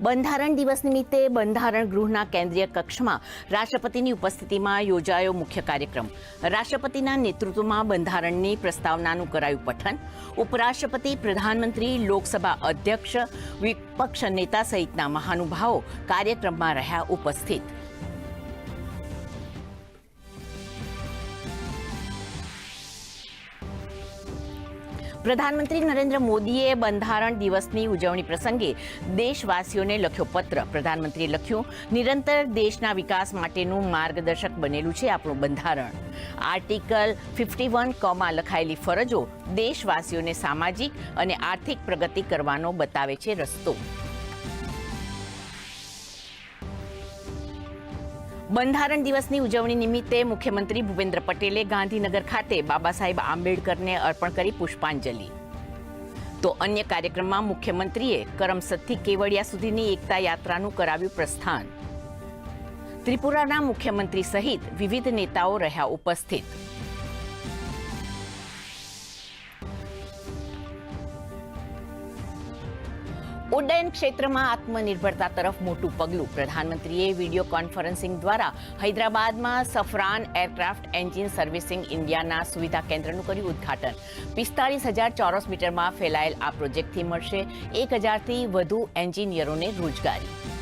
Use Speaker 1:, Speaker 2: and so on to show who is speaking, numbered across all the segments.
Speaker 1: બંધારણ દિવસ નિમિત્તે બંધારણ ગૃહના કેન્દ્રીય કક્ષમાં રાષ્ટ્રપતિની ઉપસ્થિતિમાં યોજાયો મુખ્ય કાર્યક્રમ. રાષ્ટ્રપતિના નેતૃત્વમાં બંધારણની પ્રસ્તાવનાનું કરાયું પઠન. ઉપરાષ્ટ્રપતિ, પ્રધાનમંત્રી, લોકસભા અધ્યક્ષ, વિપક્ષ નેતા સહિતના મહાનુભાવો કાર્યક્રમમાં રહ્યા ઉપસ્થિત. પ્રધાનમંત્રી નરેન્દ્ર મોદીએ બંધારણ દિવસની ઉજવણી પ્રસંગે દેશવાસીઓને લખ્યો પત્ર. પ્રધાનમંત્રીએ લખ્યું, નિરંતર દેશના વિકાસ માટેનું માર્ગદર્શક બનેલું છે આપણું બંધારણ. આર્ટિકલ ફિફ્ટી વન કમાં લખાયેલી ફરજો દેશવાસીઓને સામાજિક અને આર્થિક પ્રગતિ કરવાનો બતાવે છે રસ્તો. બંધારણ દિવસની ઉજવણી નિમિત્તે મુખ્યમંત્રી ભૂપેન્દ્ર પટેલે ગાંધીનગર ખાતે બાબા સાહેબ આંબેડકરને અર્પણ કરી પુષ્પાંજલિ. તો અન્ય કાર્યક્રમમાં મુખ્યમંત્રીએ કરમસદથી કેવડિયા સુધીની એકતા યાત્રાનું કરાવ્યું પ્રસ્થાન. ત્રિપુરાના મુખ્યમંત્રી સહિત વિવિધ નેતાઓ રહ્યા ઉપસ્થિત. ઉડ્ડયન ક્ષેત્રમાં આત્મનિર્ભરતા તરફ મોટું પગલું. પ્રધાનમંત્રીએ વીડિયો કોન્ફરન્સિંગ દ્વારા હૈદરાબાદમાં સફરાન એરક્રાફ્ટ એન્જિન સર્વિસિંગ ઇન્ડિયાના સુવિધા કેન્દ્રનું કર્યું ઉદ્ઘાટન. પિસ્તાળીસ હજાર ચોરસ મીટરમાં ફેલાયેલ આ પ્રોજેક્ટથી મળશે એક હજારથી વધુ એન્જિનિયરોને રોજગારી.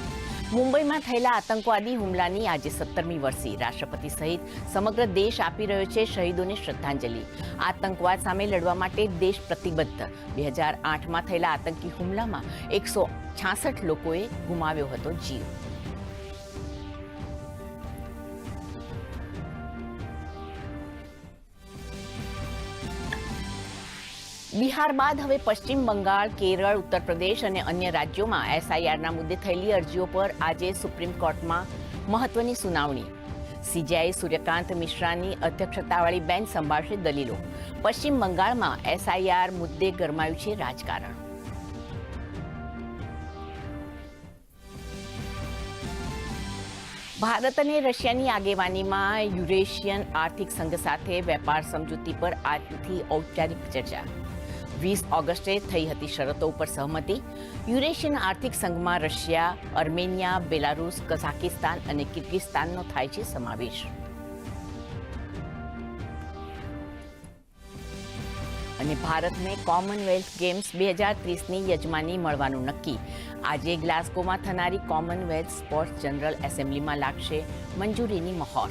Speaker 1: મુંબઈમાં થયેલા આતંકવાદી હુમલાની આજે સત્તરમી વર્ષી રાષ્ટ્રપતિ સહિત સમગ્ર દેશ આપી રહ્યો છે શહીદોને શ્રદ્ધાંજલિ. આતંકવાદ સામે લડવા માટે દેશ પ્રતિબદ્ધ. બે હજાર આઠમાં થયેલા આતંકી હુમલામાં એકસો છાસઠ લોકોએ ગુમાવ્યો હતો જીવ. બિહાર બાદ હવે પશ્ચિમ બંગાળ, કેરળ ઉત્તર પ્રદેશ અને અન્ય રાજ્યોમાં એસઆઈઆરના મુદ્દે થયેલી અરજીઓ પર આજે સુપ્રીમ કોર્ટમાં મહત્વની સુનાવણી. સીજેઆઈ સૂર્યકાંત મિશ્રાની અધ્યક્ષતાવાળી બેન્ચ સંભાળશે દલીલો. પશ્ચિમ બંગાળમાં એસઆઈઆર મુદ્દે ગરમાયું છે રાજકારણ. ભારત અને રશિયાની આગેવાનીમાં યુરેશિયન આર્થિક સંઘ સાથે વેપાર સમજૂતી પર આજથી ઔપચારિક ચર્ચા. વીસ ઓગસ્ટે થઈ હતી શરતો ઉપર સહમતિ. યુરેશિયન આર્થિક સંઘમાં રશિયા, અર્મેનિયા, બેલારુસ, કઝાકિસ્તાન અને કિર્ગિસ્તાનનો થાય છે સમાવેશ. અને ભારતને કોમનવેલ્થ ગેમ્સ બે હજાર ત્રીસની યજમાની મળવાનું નક્કી. આજે ગ્લાસ્કોમાં થનારી કોમનવેલ્થ સ્પોર્ટ્સ જનરલ એસેમ્બલીમાં લાગશે મંજૂરીની મહોર.